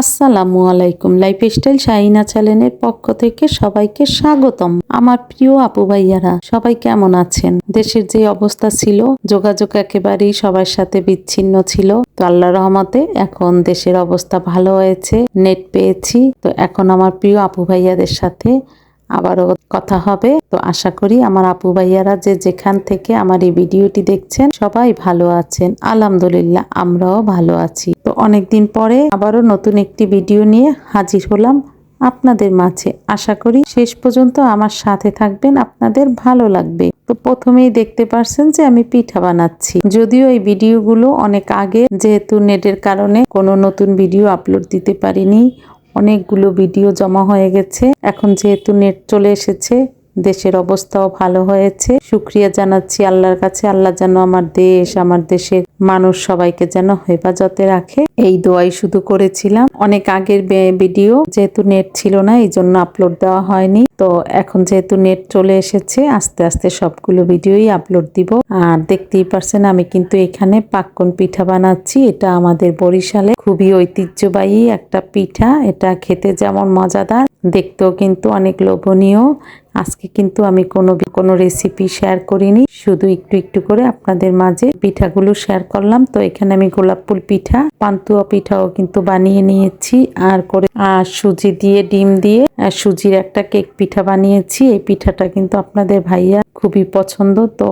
আসসালামু আলাইকুম। Life style Shahina চ্যানেলের পক্ষ থেকে সবাইকে স্বাগতম। আমার প্রিয় আপু ভাইয়ারা, সবাই কেমন আছেন? দেশের যে অবস্থা ছিল, যোগাযোগ একেবারেই সবার সাথে বিচ্ছিন্ন ছিল। তো আল্লাহ রহমতে এখন দেশের অবস্থা ভালো হয়েছে নেট পেয়েছি। তো এখন আমার প্রিয় আপু ভাইয়াদের সাথে আবারও কথা হবে। তো আশা করি আমার আপু ভাইয়ারা যে যেখান থেকে আমার এই ভিডিওটি দেখছেন, সবাই ভালো আছেন। আলহামদুলিল্লাহ, আমরাও ভালো আছি। তো অনেকদিন পরে আবারও নতুন একটি ভিডিও নিয়ে হাজির হলাম আপনাদের মাঝে। আশা করি শেষ পর্যন্ত আমার সাথে থাকবেন, আপনাদের ভালো লাগবে। তো প্রথমেই দেখতে পারছেন যে আমি পিঠা বানাচ্ছি। যদিও এই ভিডিওগুলো অনেক আগে, যেহেতু নেটের কারণে কোনো নতুন ভিডিও আপলোড দিতে পারিনি, অনেকগুলো ভিডিও জমা হয়ে গেছে। এখন যেহেতু নেট চলে এসেছে, দেশের অবস্থাও ভালো হয়েছে। শুক্রিয়া জানাচ্ছি আল্লাহর কাছে, আল্লাহ যেন আমার দেশ, আমার দেশের মানুষ সবাইকে যেন হেফাজতে রাখে। এই দোয়াই শুধু করেছিলাম। অনেক আগের ভিডিও যেহেতু নেট ছিল না, এই জন্য আপলোড দেওয়া হয়নি। তো এখন যেহেতু নেট চলে এসেছে, আস্তে আস্তে সবগুলো ভিডিওই আপলোড দিব। আর দেখতেই পারছেন, আমি কিন্তু এখানে পাক্কন পিঠা বানাচ্ছি। এটা আমাদের বরিশালে খুবই ঐতিহ্যবাহী একটা পিঠা। এটা খেতে যেমন মজাদার, দেখতেও কিন্তু অনেক লোভনীয়। আজকে কিন্তু আমি কোনো কোনো রেসিপি শেয়ার করিনি। শুধু একটু একটু করে আপনাদের মাঝে পিঠাগুলো শেয়ার করলাম। তো এখানে আমি গোলাপ ফুল পিঠা, পান্তুয়া পিঠাও কিন্তু বানিয়ে নিয়েছি। আর করে, আর সুজি দিয়ে, ডিম দিয়ে সুজির একটা কেক পিঠা বানিয়েছি। এই পিঠাটা কিন্তু আপনাদের ভাইয়া খুবই পছন্দ। তো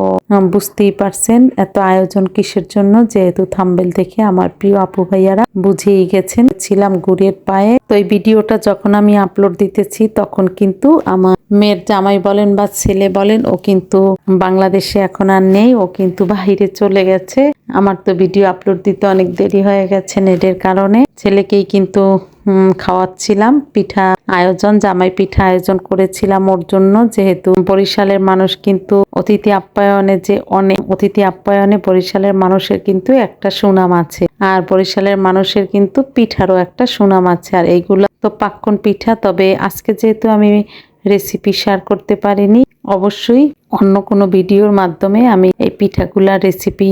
বুঝতেই পারছেন এত আয়োজন কিসের জন্য? যেহেতু থাম্বেল দেখে আমার প্রিয় আপু ভাইয়ারা বুঝেই গেছেন। ছিলাম গুড়ের পায়ে। তো এই ভিডিওটা যখন আমি আপলোড দিতেছি, তখন কিন্তু আমার মেয়ের জামাই বলেন বা ছেলে বলেন, ও কিন্তু বাংলাদেশে এখন আর নেই, ও কিন্তু বাইরে চলে গেছে। আমার তো ভিডিও আপলোড দিতে অনেক দেরি হয়ে গেছে নেটের কারণে। ছেলেকেই কিন্তু খাওয়াচ্ছিলাম। পিঠা আয়োজন, জামাই পিঠা আয়োজন করেছিলাম ওর জন্য। যেহেতু বরিশালের মানুষ কিন্তু অতিথি আপ্যায়নে যে অনেক, অতিথি আপ্যায়নে বরিশালের মানুষের কিন্তু একটা সুনাম আছে। আর বরিশালের মানুষের কিন্তু পিঠারও একটা সুনাম আছে। আর এইগুলো তো পাক্কন পিঠা, তবে আজকে যেহেতু আমি রেসিপি শেয়ার করতে পারিনি। অবশ্যই অন্য কোনো ভিডিওর মাধ্যমে আমি এই পিঠাগুলার রেসিপি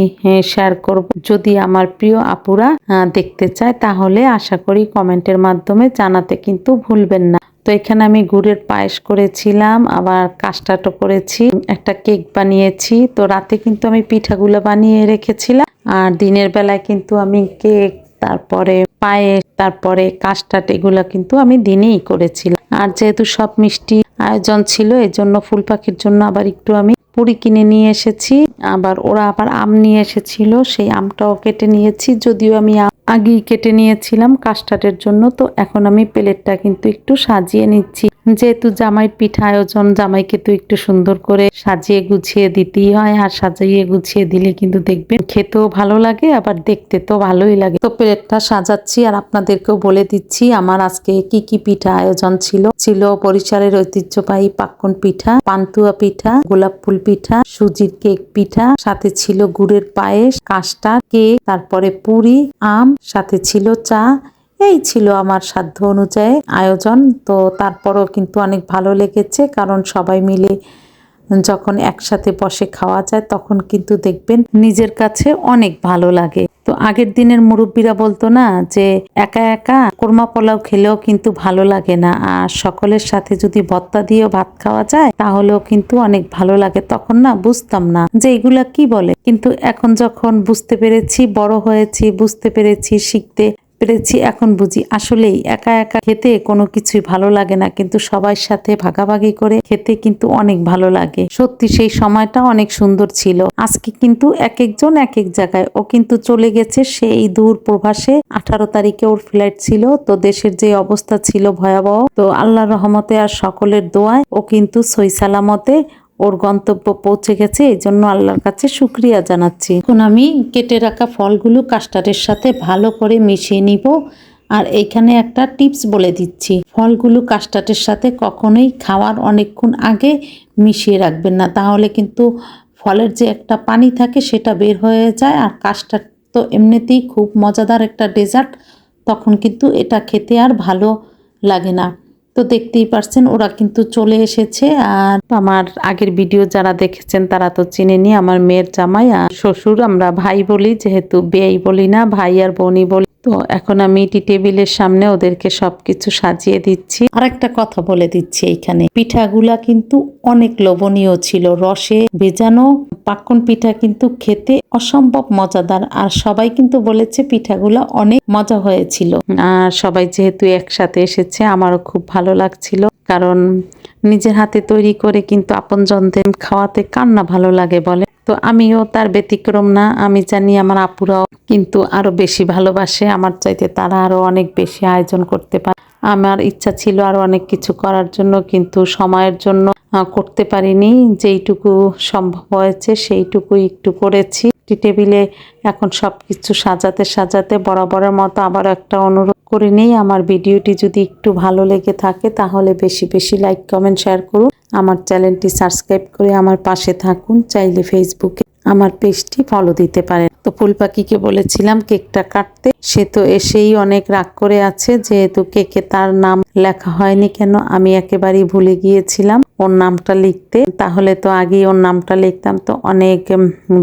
শেয়ার করব। যদি আমার প্রিয় আপুরা দেখতে চায়, তাহলে আশা করি কমেন্টের মাধ্যমে জানাতে কিন্তু ভুলবেন না। তো এখানে আমি গুড়ের পায়েস করেছিলাম, আবার কাস্টার্ডও করেছি, একটা কেক বানিয়েছি। তো রাতে কিন্তু আমি পিঠাগুলো বানিয়ে রেখেছিলাম, আর দিনের বেলায় কিন্তু আমি কেক, তারপরে পায়েস, তারপরে কাস্টার্ড, এগুলো কিন্তু আমি দিনেই করেছিলাম। আর যেহেতু সব মিষ্টি আয়োজন ছিল এই জন্য ফুল পাখির জন্য আবার একটু আমি পুরি কিনে নিয়ে এসেছি। আবার ওরা আবার আম নিয়ে এসেছিল, সেই আমটাও কেটে নিয়েছি, যদিও আমি আম আগেই কেটে নিয়েছিলাম কাস্টার্ডের জন্য, তো এখন আমি প্লেটটা কিন্তু একটু সাজিয়ে নিচ্ছি। যেহেতু জামাই পিঠা আয়োজন, জামাইকে তো একটু সুন্দর করে সাজিয়ে গুছিয়ে দিতেই হয় আর সাজিয়ে গুছিয়ে দিলে কিন্তু দেখবেন খেতেও ভালো লাগে, আবার দেখতে তো ভালোই লাগে। তো প্লেটটা সাজাচ্ছি আর আপনাদেরকেও বলে দিচ্ছি, আমার আজকে কি কি পিঠা আয়োজন ছিল? ছিল বরিশালের ঐতিহ্যবাহী পাক্কন পিঠা, পান্তুয়া পিঠা, গোলাপ ফুল পিঠা, সুজির কেক পিঠা, সাথে ছিল গুড়ের পায়েস কাস্টার কেক, তারপরে পুরি, আম সাথে ছিল চা। এই ছিল আমার সাধ্য অনুযায়ী আয়োজন। তো তারপরও কিন্তু অনেক ভালো লেগেছে, কারণ সবাই মিলে যখন একসাথে বসে খাওয়া যায়, তখন কিন্তু দেখবেন নিজের কাছে অনেক ভালো লাগে। আগের দিনের মুরব্বীরা বলতো না যে একা একা কোরমা পোলাও খেলেও কিন্তু ভালো লাগে না। আর সকলের সাথে যদি ভত্তা দিয়েও ভাত খাওয়া যায়, তাহলেও কিন্তু অনেক ভালো লাগে। তখন না বুঝতাম না যে এগুলা কি বলে। কিন্তু এখন যখন বুঝতে পেরেছি, বড় হয়েছি, বুঝতে পেরেছি, শিখতে পেরেছি। এখন বুঝি আসলেই একা একা খেতে কোনো কিছুই ভালো লাগে না, কিন্তু সবার সাথে ভাগাভাগি করে খেতে কিন্তু অনেক ভালো লাগে। সত্যি সেই সময়টা অনেক সুন্দর ছিল। আজকে কিন্তু এক একজন এক এক জায়গায়। ও কিন্তু চলে গেছে সেই দূর প্রভাসে আঠারো তারিখে ওর ফ্লাইট ছিল। তো দেশের যে অবস্থা ছিল ভয়াবহ। তো আল্লাহ রহমতে আর সকলের দোয়ায় ও কিন্তু সই সালামতে ওর গন্তব্য পৌঁছে গেছে, এই জন্য আল্লাহর কাছে শুক্রিয়া জানাচ্ছি। এখন আমি কেটে রাখা ফলগুলো কাস্টার্ডের সাথে ভালো করে মিশিয়ে নিব আর এইখানে একটা টিপস বলে দিচ্ছি। ফলগুলো কাস্টার্ডের সাথে কখনোই খাওয়ার অনেকক্ষণ আগে মিশিয়ে রাখবেন না, তাহলে কিন্তু ফলের যে একটা পানি থাকে সেটা বের হয়ে যায় আর কাস্টার্ড তো এমনিতেই খুব মজাদার একটা ডেজার্ট তখন কিন্তু এটা খেতে আর ভালো লাগে না। তো দেখতেই পারছেন, ওরা কিন্তু চলে এসেছে। আর আমার আগের ভিডিও যারা দেখেছেন, তারা তো চিনেনি আমার মেয়ের জামাই আর শ্বশুর। আমরা ভাই বলি, যেহেতু বেয়াই বলি না, ভাই আর বোনই বলি। তো এখন আমি টি টেবিলের সামনে ওদেরকে সবকিছু সাজিয়ে দিচ্ছি। আর একটা কথা বলে দিচ্ছি এইখানে। পিঠাগুলা কিন্তু অনেক লোভনীয় ছিল রসে ভেজানো। পাক্কন পিঠা কিন্তু খেতে অসম্ভব মজাদার। আর সবাই কিন্তু বলেছে পিঠাগুলা অনেক মজা হয়েছিল। আর সবাই যেহেতু একসাথে এসেছে আমারও খুব ভালো লাগছিল। কারণ নিজের হাতে তৈরি করে কিন্তু আপন আপনজনদের খাওয়াতে কান্না ভালো লাগে বলে তো আমিও তার ব্যতিক্রম না, আমি জানি আমার আপুরাও কিন্তু আরও বেশি ভালোবাসে, আমার চাইতে তারা আরও অনেক বেশি আয়োজন করতে পারে। আমার ইচ্ছা ছিল আরও অনেক কিছু করার জন্য, কিন্তু সময়ের জন্য করতে পারিনি, যেইটুকু সম্ভব হয়েছে সেইটুকু একটু করেছি। টি টেবিলে এখন সব কিছু সাজাতে সাজাতে বরাবরের মতো আবার একটা অনুরোধ করে নেই, আমার ভিডিওটি যদি একটু ভালো লেগে থাকে তাহলে বেশি বেশি লাইক, কমেন্ট, শেয়ার করুন। আমার চ্যানেলটি সাবস্ক্রাইব করে আমার পাশে থাকুন। চাইলে ফেসবুকে আমার পেস্টটি ফলো দিতে পারেন তো ফুল পাখিকে বলেছিলাম কেকটা কাটতে। সে তো এসেই অনেক রাগ করে আছে, যেহেতু কেকে তার নাম লেখা হয়নি কেন, আমি একেবারেই ভুলে গিয়েছিলাম ওর নামটা লিখতে। তাহলে তো আগেই ওর নামটা লিখতাম। তো অনেক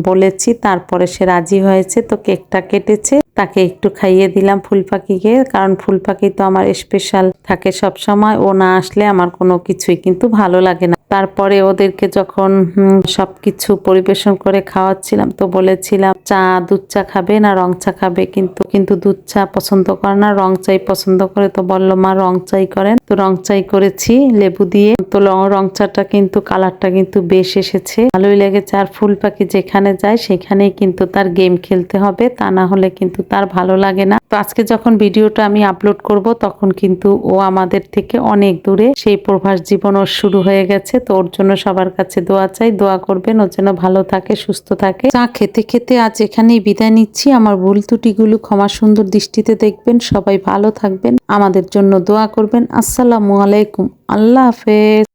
বলেছি, তারপরে সে রাজি হয়েছে, তো কেকটা কেটেছে। তাকে একটু খাইয়ে দিলাম ফুল পাখিকে, কারণ ফুল পাখি তো আমার স্পেশাল থাকে সব সময় ও না আসলে আমার কোনো কিছুই কিন্তু ভালো লাগে না। তারপরে ওদেরকে যখন হুম, সবকিছু পরিবেশন করে খাওয়াচ্ছিলাম তো বলেছিলাম চা দুধ চা খাবে না রং চা খাবে। কিন্তু কিন্তু দুধ চা পছন্দ করে না রং চাই পছন্দ করে। তো বলল মা রং চাই করেন। তো রং চাই করেছি লেবু দিয়ে। তো রং চাটা কিন্তু কালারটা কিন্তু বেশ এসেছে। ভালোই লেগেছে। আর ফুল পাখি যেখানে যায় সেখানেই কিন্তু তার গেম খেলতে হবে। তা না হলে কিন্তু তার ভালো লাগে না। তো আজকে যখন ভিডিওটা আমি আপলোড করব, তখন কিন্তু ও আমাদের থেকে অনেক দূরে। সেই প্রভাস জীবন ওর শুরু হয়ে গেছে, তো ওর জন্য সবার কাছে দোয়া চাই। দোয়া করবেন ওর যেন ভালো থাকে, সুস্থ থাকে। চা খেতে খেতে আজ এখানেই বিদায় নিচ্ছি। আমার ভুল ত্রুটিগুলো ক্ষমা সুন্দর দৃষ্টিতে দেখবেন। সবাই ভালো থাকবেন। আমাদের জন্য দোয়া করবেন। আসসালামু আলাইকুম। আল্লাহ হাফেজ।